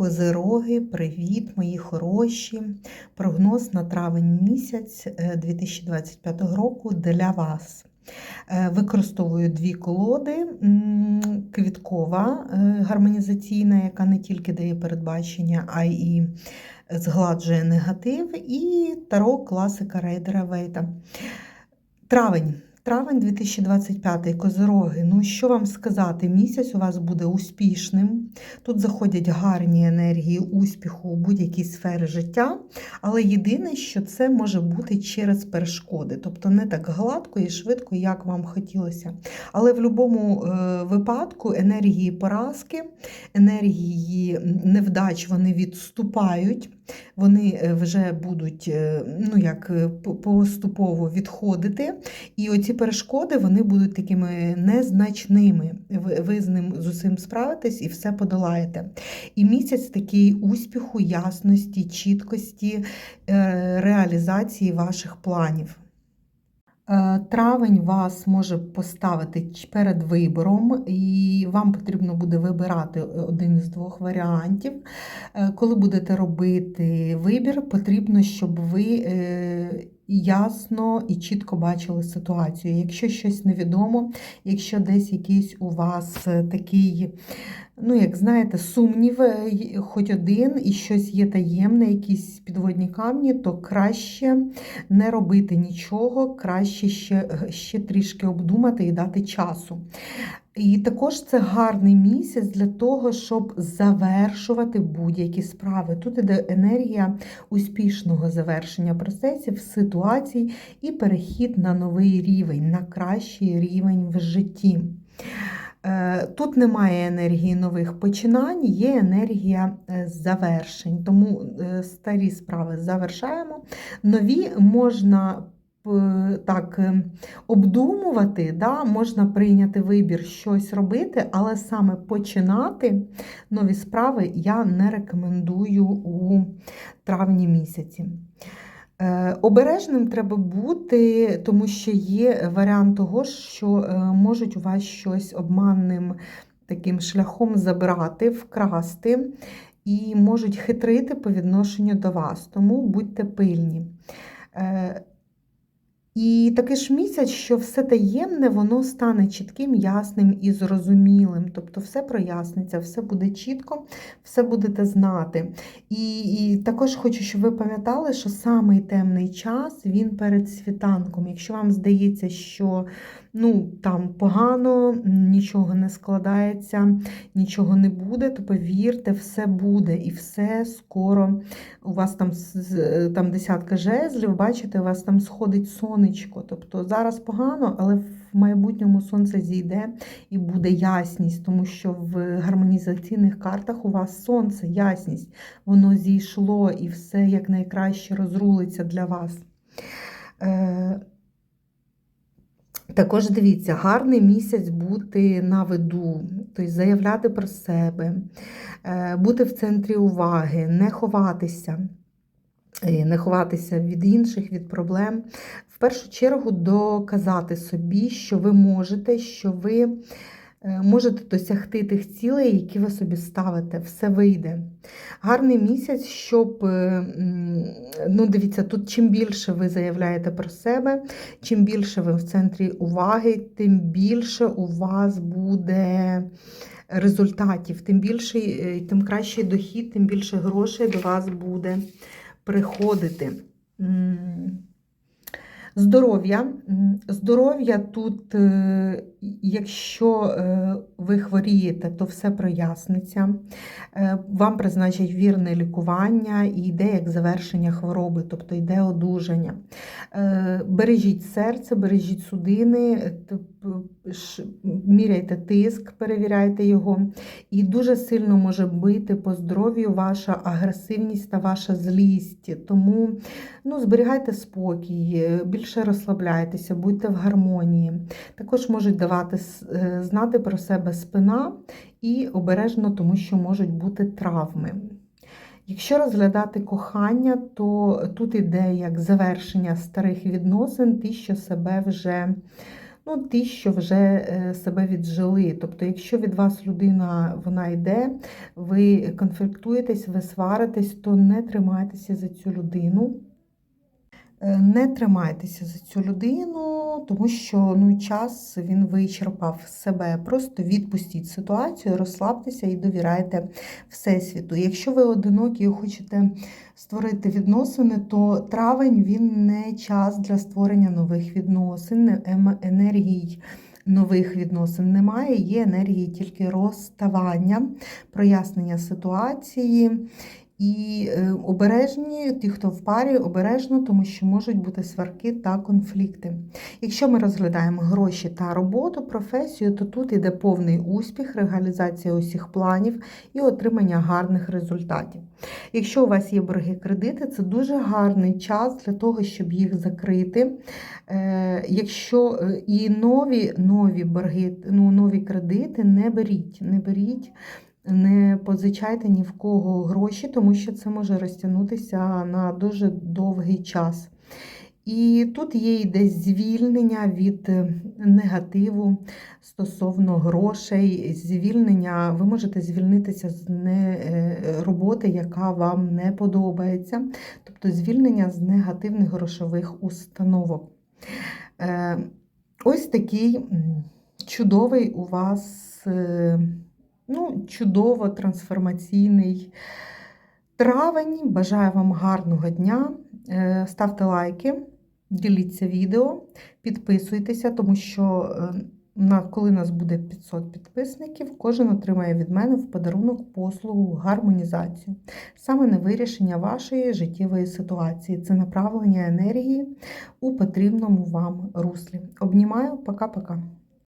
Козироги, привіт, мої хороші! Прогноз на травень місяць е, 2025 року для вас. Е, Використовую дві колоди: квіткова е, гармонізаційна, яка не тільки дає передбачення, а й згладжує негатив, і таро класика Рейдера Вейта. Травень. Травень 2025 козироги. Ну, що вам сказати, місяць у вас буде успішним. Тут заходять гарні енергії успіху у будь-якій сфері життя, але єдине, що це може бути через перешкоди, тобто не так гладко і швидко, як вам хотілося. Але в будь-якому е, випадку енергії поразки, енергії невдач вони відступають. Вони е, вже будуть е, ну як поступово відходити, і оці перешкоди вони будуть такими незначними. Ви, ви з ним з усім справитесь і все подолаєте. І місяць такий успіху, ясності, чіткості, е, реалізації ваших планів. Е, Травень вас може поставити перед вибором, і вам потрібно буде вибирати один з двох варіантів. Е, Коли будете робити вибір, потрібно, щоб ви е, ясно і чітко бачили ситуацію. Якщо щось невідомо, якщо десь якийсь у вас е, такий, ну як знаєте, сумнів, е, хоч один, і щось є таємне, якісь підводні камні, то краще не робити нічого, краще ще, ще трішки обдумати і дати часу. І також це гарний місяць для того, щоб завершувати будь-які справи. Тут іде енергія успішного завершення процесів, ситуацій і перехід на новий рівень, на кращий рівень в житті. Е, Тут немає енергії нових починань, є енергія е, завершень. Тому е, старі справи завершаємо. Нові можна так е, обдумувати, да, можна прийняти вибір щось робити, але саме починати нові справи я не рекомендую у травні місяці. Е, Обережним треба бути, тому що є варіант того, що е, можуть у вас щось обманним таким шляхом забрати, вкрасти і можуть хитрити по відношенню до вас. Тому будьте пильні. І такий ж місяць, що все таємне, воно стане чітким, ясним і зрозумілим. Тобто все проясниться, все буде чітко, все будете знати. І, і також хочу, щоб ви пам'ятали, що самий темний час він перед світанком. Якщо вам здається, що ну, там погано, нічого не складається, нічого не буде, то повірте, все буде і все скоро. У вас там, там десятка жезлів, бачите, у вас там сходить сонечко. Тобто зараз погано, але в майбутньому сонце зійде і буде ясність, тому що в гармонізаційних картах у вас сонце, ясність, воно зійшло і все якнайкраще розрулиться для вас. Е, також дивіться, гарний місяць бути на виду, тобто заявляти про себе, е, бути в центрі уваги, не ховатися, е, не ховатися від інших, від проблем. Першу чергу доказати собі, що ви можете, що ви е, можете досягти тих цілей, які ви собі ставите, все вийде. Гарний місяць, щоб, е, ну дивіться, тут чим більше ви заявляєте про себе, чим більше ви в центрі уваги, тим більше у вас буде результатів, тим більший, е, тим кращий дохід, тим більше грошей до вас буде приходити. Здоров'я. Здоров'я тут, е, якщо е, ви хворієте, то все проясниться. Е, Вам призначать вірне лікування і йде як завершення хвороби, тобто йде одужання. Бережіть серце, бережіть судини, міряйте тиск, перевіряйте його. І дуже сильно може бити по здоров'ю ваша агресивність та ваша злість. Тому ну, зберігайте спокій, більше розслабляйтеся, будьте в гармонії. Також можуть давати е, знати про себе спина і обережно, тому що можуть бути травми. Якщо розглядати кохання, то тут іде як завершення старих відносин, ті, що себе вже ну, ті, що вже е, себе віджили. Тобто, якщо від вас людина вона йде, ви конфліктуєтесь, ви сваритесь, то не тримайтеся за цю людину. Е, Не тримайтеся за цю людину, тому що ну, час він вичерпав себе. Просто відпустіть ситуацію, розслабтеся і довіряйте Всесвіту. Якщо ви одинокі і хочете створити відносини, то травень він не час для створення нових відносин, ем- енергій. Нових відносин немає, є енергії тільки розставання, прояснення ситуації. І е, обережні, ті, хто в парі, обережно, тому що можуть бути сварки та конфлікти. Якщо ми розглядаємо гроші та роботу, професію, то тут іде повний успіх, реалізація усіх планів і отримання гарних результатів. Якщо у вас є борги кредити, це дуже гарний час для того, щоб їх закрити. Е, Якщо е, і нові, нові борги, ну, нові кредити не беріть, не беріть. Не позичайте ні в кого гроші, тому що це може розтягнутися на дуже довгий час. І тут є десь звільнення від е, негативу стосовно грошей, звільнення, ви можете звільнитися з не, е, роботи, яка вам не подобається, тобто звільнення з негативних грошових установок. Е, Ось такий чудовий у вас. Ну, чудово трансформаційний травень. Бажаю вам гарного дня. Е, Ставте лайки, діліться відео, підписуйтеся, тому що е, коли нас буде 500 підписників, кожен отримає від мене в подарунок послугу гармонізацію. Саме на вирішення вашої життєвої ситуації. Це направлення енергії у потрібному вам руслі. Обнімаю, пока-пока.